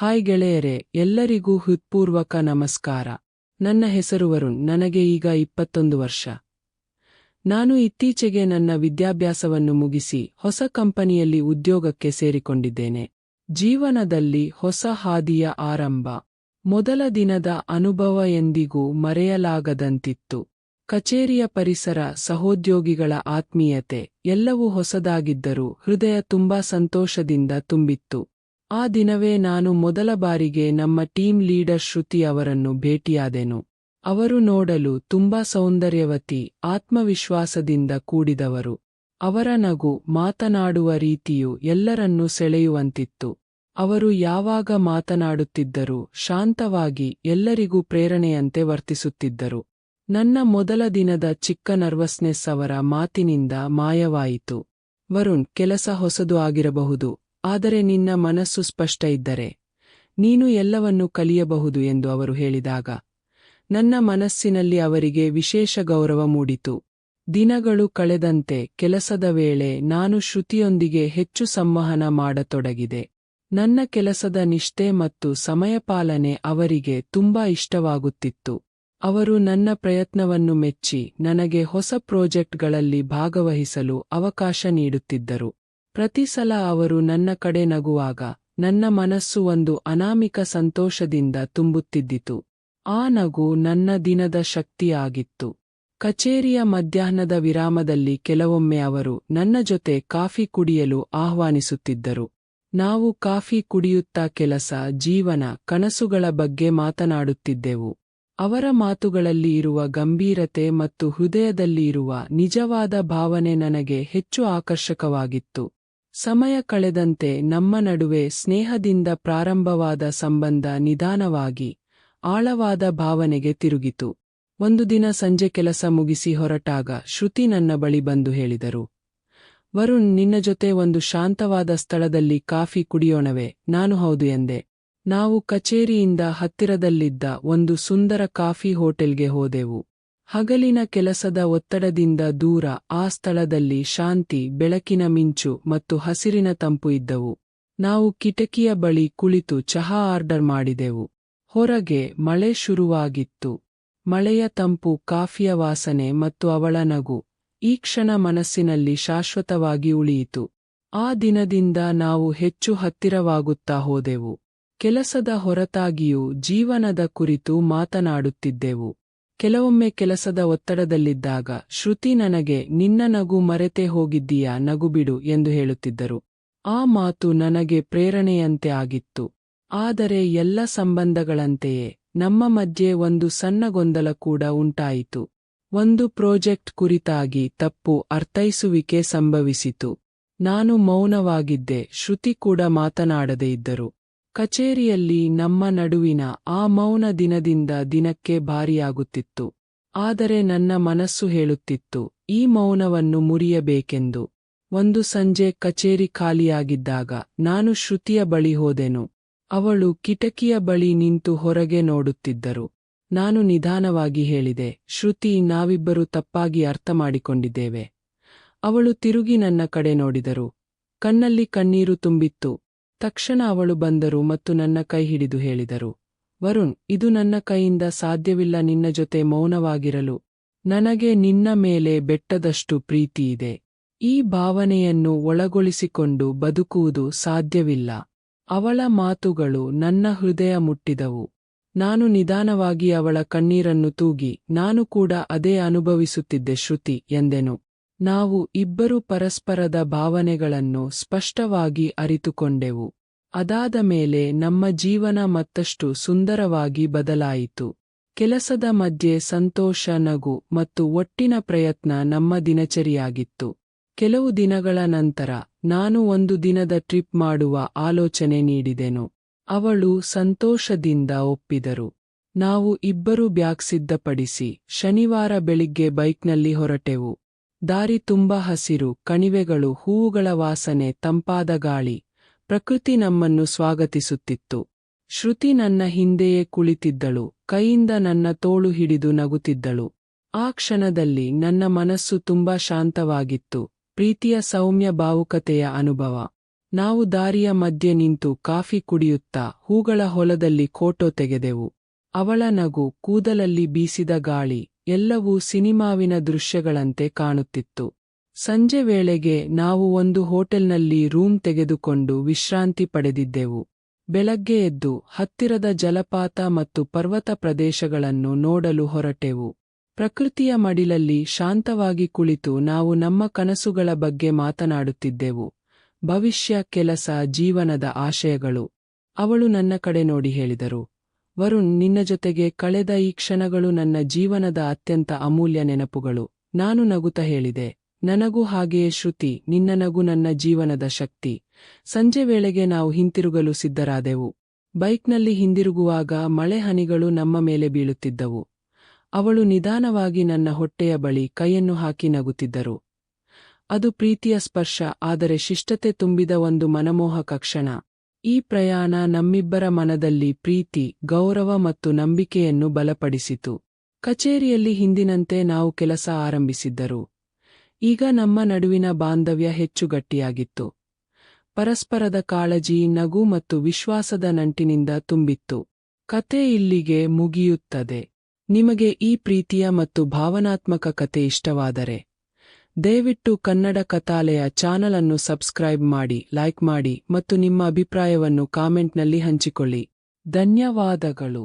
Hi ಗೆಳೆಯರೆ, ಎಲ್ಲರಿಗೂ ಹೃತ್ಪೂರ್ವಕ ನಮಸ್ಕಾರ. ನನ್ನ ಹೆಸರು ವರುಣ್, ನನಗೆ ಈಗ ಇಪ್ಪತ್ತೊಂದು ವರ್ಷ. ನಾನು ಇತ್ತೀಚೆಗೆ ನನ್ನ ವಿದ್ಯಾಭ್ಯಾಸವನ್ನು ಮುಗಿಸಿ ಹೊಸ ಕಂಪನಿಯಲ್ಲಿ ಉದ್ಯೋಗಕ್ಕೆ ಸೇರಿಕೊಂಡಿದ್ದೇನೆ. ಜೀವನದಲ್ಲಿ ಹೊಸ ಹಾದಿಯ ಆರಂಭ. ಮೊದಲ ದಿನದ ಅನುಭವ ಎಂದಿಗೂ ಮರೆಯಲಾಗದಂತಿತ್ತು. ಕಚೇರಿಯ ಪರಿಸರ, ಸಹೋದ್ಯೋಗಿಗಳ ಆತ್ಮೀಯತೆ ಎಲ್ಲವೂ ಹೊಸದಾಗಿದ್ದರೂ ಹೃದಯ ತುಂಬಾ ಸಂತೋಷದಿಂದ ತುಂಬಿತ್ತು. ಆ ದಿನವೇ ನಾನು ಮೊದಲ ಬಾರಿಗೆ ನಮ್ಮ ಟೀಮ್ ಲೀಡರ್ ಶ್ರುತಿ ಅವರನ್ನು ಭೇಟಿಯಾದೆನು. ಅವರು ನೋಡಲು ತುಂಬಾ ಸೌಂದರ್ಯವತಿ, ಆತ್ಮವಿಶ್ವಾಸದಿಂದ ಕೂಡಿದವರು. ಅವರ ನಗು, ಮಾತನಾಡುವ ರೀತಿಯು ಎಲ್ಲರನ್ನೂ ಸೆಳೆಯುವಂತಿತ್ತು. ಅವರು ಯಾವಾಗ ಮಾತನಾಡುತ್ತಿದ್ದರೂ ಶಾಂತವಾಗಿ ಎಲ್ಲರಿಗೂ ಪ್ರೇರಣೆಯಂತೆ ವರ್ತಿಸುತ್ತಿದ್ದರು. ನನ್ನ ಮೊದಲ ದಿನದ ಚಿಕ್ಕ ನರ್ವಸ್ನೆಸ್ ಅವರ ಮಾತಿನಿಂದ ಮಾಯವಾಯಿತು. ವರುಣ್, ಕೆಲಸ ಹೊಸದು ಆಗಿರಬಹುದು. ಆದರೆ ನಿನ್ನ ಮನಸ್ಸು ಸ್ಪಷ್ಟ ಇದ್ದರೆ ನೀನು ಎಲ್ಲವನ್ನೂ ಕಲಿಯಬಹುದು ಎಂದು ಅವರು ಹೇಳಿದಾಗ, ನನ್ನ ಮನಸ್ಸಿನಲ್ಲಿ ಅವರಿಗೆ ವಿಶೇಷ ಗೌರವ ಮೂಡಿತು. ದಿನಗಳು ಕಳೆದಂತೆ ಕೆಲಸದ ವೇಳೆ ನಾನು ಶ್ರುತಿಯೊಂದಿಗೆ ಹೆಚ್ಚು ಸಂವಹನ ಮಾಡತೊಡಗಿದೆ. ನನ್ನ ಕೆಲಸದ ನಿಷ್ಠೆ ಮತ್ತು ಸಮಯಪಾಲನೆ ಅವರಿಗೆ ತುಂಬಾ ಇಷ್ಟವಾಗುತ್ತಿತ್ತು. ಅವರು ನನ್ನ ಪ್ರಯತ್ನವನ್ನು ಮೆಚ್ಚಿ ನನಗೆ ಹೊಸ ಪ್ರಾಜೆಕ್ಟ್ಗಳಲ್ಲಿ ಭಾಗವಹಿಸಲು ಅವಕಾಶ ನೀಡುತ್ತಿದ್ದರು. ಪ್ರತಿ ಸಲ ಅವರು ನನ್ನ ಕಡೆ ನಗುವಾಗ ನನ್ನ ಮನಸ್ಸು ಒಂದು ಅನಾಮಿಕ ಸಂತೋಷದಿಂದ ತುಂಬುತ್ತಿದ್ದಿತು. ಆ ನಗು ನನ್ನ ದಿನದ ಶಕ್ತಿಯಾಗಿತ್ತು. ಕಚೇರಿಯ ಮಧ್ಯಾಹ್ನದ ವಿರಾಮದಲ್ಲಿ ಕೆಲವೊಮ್ಮೆ ಅವರು ನನ್ನ ಜೊತೆ ಕಾಫಿ ಕುಡಿಯಲು ಆಹ್ವಾನಿಸುತ್ತಿದ್ದರು. ನಾವು ಕಾಫಿ ಕುಡಿಯುತ್ತಾ ಕೆಲಸ, ಜೀವನ, ಕನಸುಗಳ ಬಗ್ಗೆ ಮಾತನಾಡುತ್ತಿದ್ದೆವು. ಅವರ ಮಾತುಗಳಲ್ಲಿ ಇರುವ ಗಂಭೀರತೆ ಮತ್ತು ಹೃದಯದಲ್ಲಿ ಇರುವ ನಿಜವಾದ ಭಾವನೆ ನನಗೆ ಹೆಚ್ಚು ಆಕರ್ಷಕವಾಗಿತ್ತು. ಸಮಯ ಕಳೆದಂತೆ ನಮ್ಮ ನಡುವೆ ಸ್ನೇಹದಿಂದ ಪ್ರಾರಂಭವಾದ ಸಂಬಂಧ ನಿಧಾನವಾಗಿ, ಆಳವಾದ ಭಾವನೆಗೆ ತಿರುಗಿತು. ಒಂದು ದಿನ ಸಂಜೆ ಕೆಲಸ ಮುಗಿಸಿ ಹೊರಟಾಗ ಶ್ರುತಿ ನನ್ನ ಬಳಿ ಬಂದು ಹೇಳಿದರು, ವರುಣ್, ನಿನ್ನ ಜೊತೆ ಒಂದು ಶಾಂತವಾದ ಸ್ಥಳದಲ್ಲಿ ಕಾಫಿ ಕುಡಿಯೋಣವೆ, ನಾನು ಹೌದು ಎಂದೆ. ನಾವು ಕಚೇರಿಯಿಂದ ಹತ್ತಿರದಲ್ಲಿದ್ದ ಒಂದು ಸುಂದರ ಕಾಫಿ ಹೋಟೆಲ್ಗೆ ಹೋದೆವು. ಹಗಲಿನ ಕೆಲಸದ ಒತ್ತಡದಿಂದ ದೂರ ಆ ಸ್ಥಳದಲ್ಲಿ ಶಾಂತಿ, ಬೆಳಕಿನ ಮಿಂಚು ಮತ್ತು ಹಸಿರಿನ ತಂಪು ಇದ್ದವು. ನಾವು ಕಿಟಕಿಯ ಬಳಿ ಕುಳಿತು ಚಹಾ ಆರ್ಡರ್ ಮಾಡಿದೆವು. ಹೊರಗೆ ಮಳೆ ಶುರುವಾಗಿತ್ತು. ಮಳೆಯ ತಂಪು ಕಾಫಿಯ ವಾಸನೆ ಮತ್ತು ಅವಳ ನಗು ಈ ಕ್ಷಣ ಮನಸ್ಸಿನಲ್ಲಿ ಶಾಶ್ವತವಾಗಿ ಉಳಿಯಿತು. ಆ ದಿನದಿಂದ ನಾವು ಹೆಚ್ಚು ಹತ್ತಿರವಾಗುತ್ತಾ ಹೋದೆವು. ಕೆಲಸದ ಹೊರತಾಗಿಯೂ ಜೀವನದ ಕುರಿತು ಮಾತನಾಡುತ್ತಿದ್ದೆವು. ಕೆಲವೊಮ್ಮೆ ಕೆಲಸದ ಒತ್ತಡದಲ್ಲಿದ್ದಾಗ, ಶ್ರುತಿ ನನಗೆ, ನಿನ್ನ ನಗು ಮರೆತೇ ಹೋಗಿದ್ದೀಯಾ, ನಗುಬಿಡು, ಎಂದು ಹೇಳುತ್ತಿದ್ದರು. ಆ ಮಾತು ನನಗೆ ಪ್ರೇರಣೆಯಂತೆ ಆಗಿತ್ತು. ಆದರೆ ಎಲ್ಲ ಸಂಬಂಧಗಳಂತೆಯೇ, ನಮ್ಮ ಮಧ್ಯೆ ಒಂದು ಸಣ್ಣ ಗೊಂದಲ ಕೂಡ ಉಂಟಾಯಿತು. ಒಂದು ಪ್ರಾಜೆಕ್ಟ್ ಕುರಿತಾಗಿ ತಪ್ಪು ಅರ್ಥೈಸುವಿಕೆ ಸಂಭವಿಸಿತು. ನಾನು ಮೌನವಾಗಿದ್ದೆ, ಶ್ರುತಿ ಕೂಡ ಮಾತನಾಡದೇ ಇದ್ದರು. ಕಚೇರಿಯಲ್ಲಿ ನಮ್ಮ ನಡುವಿನ ಆ ಮೌನ ದಿನದಿಂದ ದಿನಕ್ಕೆ ಭಾರಿಯಾಗುತ್ತಿತ್ತು. ಆದರೆ ನನ್ನ ಮನಸ್ಸು ಹೇಳುತ್ತಿತ್ತು, ಈ ಮೌನವನ್ನು ಮುರಿಯಬೇಕೆಂದು. ಒಂದು ಸಂಜೆ ಕಚೇರಿ ಖಾಲಿಯಾಗಿದ್ದಾಗ ನಾನು ಶ್ರುತಿಯ ಬಳಿ ಹೋದೆನು. ಅವಳು ಕಿಟಕಿಯ ಬಳಿ ನಿಂತು ಹೊರಗೆ ನೋಡುತ್ತಿದ್ದರು. ನಾನು ನಿಧಾನವಾಗಿ ಹೇಳಿದೆ, ಶ್ರುತಿ, ನಾವಿಬ್ಬರು ತಪ್ಪಾಗಿ ಅರ್ಥ ಮಾಡಿಕೊಂಡಿದ್ದೇವೆ ಅವಳು ತಿರುಗಿ ನನ್ನ ಕಡೆ ನೋಡಿದರು. ಕಣ್ಣಲ್ಲಿ ಕಣ್ಣೀರು ತುಂಬಿತ್ತು. ತಕ್ಷಣ ಅವಳು ಬಂದರು ಮತ್ತು ನನ್ನ ಕೈ ಹಿಡಿದು ಹೇಳಿದರು, ವರುಣ್, ಇದು ನನ್ನ ಕೈಯಿಂದ ಸಾಧ್ಯವಿಲ್ಲ, ನಿನ್ನ ಜೊತೆ ಮೌನವಾಗಿರಲು. ನನಗೆ ನಿನ್ನ ಮೇಲೆ ಬೆಟ್ಟದಷ್ಟು ಪ್ರೀತಿಯಿದೆ ಈ ಭಾವನೆಯನ್ನು ಒಳಗೊಳಿಸಿಕೊಂಡು ಬದುಕುವುದು ಸಾಧ್ಯವಿಲ್ಲ. ಅವಳ ಮಾತುಗಳು ನನ್ನ ಹೃದಯ ಮುಟ್ಟಿದವು. ನಾನು ನಿಧಾನವಾಗಿ ಅವಳ ಕಣ್ಣೀರನ್ನು ತೂಗಿ, ನಾನು ಕೂಡ ಅದೇ ಅನುಭವಿಸುತ್ತಿದ್ದೆ ಶ್ರುತಿ, ಎಂದೆನು. ನಾವು ಇಬ್ಬರು ಪರಸ್ಪರದ ಭಾವನೆಗಳನ್ನು ಸ್ಪಷ್ಟವಾಗಿ ಅರಿತುಕೊಂಡೆವು. ಅದಾದ ಮೇಲೆ ನಮ್ಮ ಜೀವನ ಮತ್ತಷ್ಟು ಸುಂದರವಾಗಿ ಬದಲಾಯಿತು. ಕೆಲಸದ ಮಧ್ಯೆ ಸಂತೋಷ, ನಗು ಮತ್ತು ಒಟ್ಟಿನ ಪ್ರಯತ್ನ ನಮ್ಮ ದಿನಚರಿಯಾಗಿತ್ತು. ಕೆಲವು ದಿನಗಳ ನಂತರ ನಾನು ಒಂದು ದಿನದ ಟ್ರಿಪ್ ಮಾಡುವ ಆಲೋಚನೆ ನೀಡಿದೆನು. ಅವಳು ಸಂತೋಷದಿಂದ ಒಪ್ಪಿದರು. ನಾವು ಇಬ್ಬರು ಬ್ಯಾಗ್ ಸಿದ್ಧಪಡಿಸಿ ಶನಿವಾರ ಬೆಳಿಗ್ಗೆ ಬೈಕ್ನಲ್ಲಿ ಹೊರಟೆವು. ದಾರಿ ತುಂಬ ಹಸಿರು, ಕಣಿವೆಗಳು, ಹೂವುಗಳ ವಾಸನೆ, ತಂಪಾದ ಗಾಳಿ, ಪ್ರಕೃತಿ ನಮ್ಮನ್ನು ಸ್ವಾಗತಿಸುತ್ತಿತ್ತು. ಶ್ರುತಿ ನನ್ನ ಹಿಂದೆಯೇ ಕುಳಿತಿದ್ದಳು, ಕೈಯಿಂದ ನನ್ನ ತೋಳು ಹಿಡಿದು ನಗುತ್ತಿದ್ದಳು. ಆ ಕ್ಷಣದಲ್ಲಿ ನನ್ನ ಮನಸ್ಸು ತುಂಬಾ ಶಾಂತವಾಗಿತ್ತು, ಪ್ರೀತಿಯ ಸೌಮ್ಯ ಭಾವುಕತೆಯ ಅನುಭವ. ನಾವು ದಾರಿಯ ಮಧ್ಯೆ ನಿಂತು ಕಾಫಿ ಕುಡಿಯುತ್ತಾ, ಹೂಗಳ ಹೊಲದಲ್ಲಿ ಕೋಟೋ ತೆಗೆದೆವು. ಅವಳ ನಗು, ಕೂದಲಲ್ಲಿ ಬೀಸಿದ ಗಾಳಿ ಎಲ್ಲವೂ ಸಿನಿಮಾವಿನ ದೃಶ್ಯಗಳಂತೆ ಕಾಣುತ್ತಿತ್ತು. ಸಂಜೆ ವೇಳೆಗೆ ನಾವು ಒಂದು ಹೋಟೆಲ್ನಲ್ಲಿ ರೂಮ್ ತೆಗೆದುಕೊಂಡು ವಿಶ್ರಾಂತಿ ಪಡೆದಿದ್ದೆವು. ಬೆಳಗ್ಗೆ ಎದ್ದು ಹತ್ತಿರದ ಜಲಪಾತ ಮತ್ತು ಪರ್ವತ ಪ್ರದೇಶಗಳನ್ನು ನೋಡಲು ಹೊರಟೆವು. ಪ್ರಕೃತಿಯ ಮಡಿಲಲ್ಲಿ ಶಾಂತವಾಗಿ ಕುಳಿತು ನಾವು ನಮ್ಮ ಕನಸುಗಳ ಬಗ್ಗೆ ಮಾತನಾಡುತ್ತಿದ್ದೆವು. ಭವಿಷ್ಯ, ಕೆಲಸ, ಜೀವನದ ಆಶಯಗಳು. ಅವಳು ನನ್ನ ಕಡೆ ನೋಡಿ ಹೇಳಿದರು. ವರುಣ್ ನಿನ್ನ ಜೊತೆಗೆ ಕಳೆದ ಈ ಕ್ಷಣಗಳು ನನ್ನ ಜೀವನದ ಅತ್ಯಂತ ಅಮೂಲ್ಯ ನೆನಪುಗಳು. ನಾನು ನಗುತ ಹೇಳಿದೆ, ನನಗೂ ಹಾಗೆಯೇ ಶ್ರುತಿ, ನಿನ್ನ ನಗು ನನ್ನ ಜೀವನದ ಶಕ್ತಿ. ಸಂಜೆ ವೇಳೆಗೆ ನಾವು ಹಿಂತಿರುಗಲು ಸಿದ್ಧರಾದೆವು. ಬೈಕ್ನಲ್ಲಿ ಹಿಂದಿರುಗುವಾಗ ಮಳೆ ಹನಿಗಳು ನಮ್ಮ ಮೇಲೆ ಬೀಳುತ್ತಿದ್ದವು. ಅವಳು ನಿಧಾನವಾಗಿ ನನ್ನ ಹೊಟ್ಟೆಯ ಬಳಿ ಕೈಯನ್ನು ಹಾಕಿ ನಗುತ್ತಿದ್ದರು. ಅದು ಪ್ರೀತಿಯ ಸ್ಪರ್ಶ, ಆದರೆ ಶಿಷ್ಟತೆ ತುಂಬಿದ ಒಂದು ಮನಮೋಹಕ ಕ್ಷಣ. ಈ ಪ್ರಯಾಣ ನಮ್ಮಿಬ್ಬರ ಮನದಲ್ಲಿ ಪ್ರೀತಿ, ಗೌರವ ಮತ್ತು ನಂಬಿಕೆಯನ್ನು ಬಲಪಡಿಸಿತು. ಕಚೇರಿಯಲ್ಲಿ ಹಿಂದಿನಂತೆ ನಾವು ಕೆಲಸ ಆರಂಭಿಸಿದ್ದರು. ಈಗ ನಮ್ಮ ನಡುವಿನ ಬಾಂಧವ್ಯ ಹೆಚ್ಚು ಗಟ್ಟಿಯಾಗಿತ್ತು. ಪರಸ್ಪರದ ಕಾಳಜಿ, ನಗು ಮತ್ತು ವಿಶ್ವಾಸದ ನಂಟಿನಿಂದ ತುಂಬಿತ್ತು. ಕತೆ ಇಲ್ಲಿಗೆ ಮುಗಿಯುತ್ತದೆ. ನಿಮಗೆ ಈ ಪ್ರೀತಿಯ ಮತ್ತು ಭಾವನಾತ್ಮಕ ಕತೆ ಇಷ್ಟವಾದರೆ ದಯವಿಟ್ಟು ಕನ್ನಡ ಕಥಾಲಯ ಚಾನಲ್ ಅನ್ನು ಸಬ್ಸ್ಕ್ರೈಬ್ ಮಾಡಿ, ಲೈಕ್ ಮಾಡಿ ಮತ್ತು ನಿಮ್ಮ ಅಭಿಪ್ರಾಯವನ್ನು ಕಾಮೆಂಟ್ನಲ್ಲಿ ಹಂಚಿಕೊಳ್ಳಿ. ಧನ್ಯವಾದಗಳು.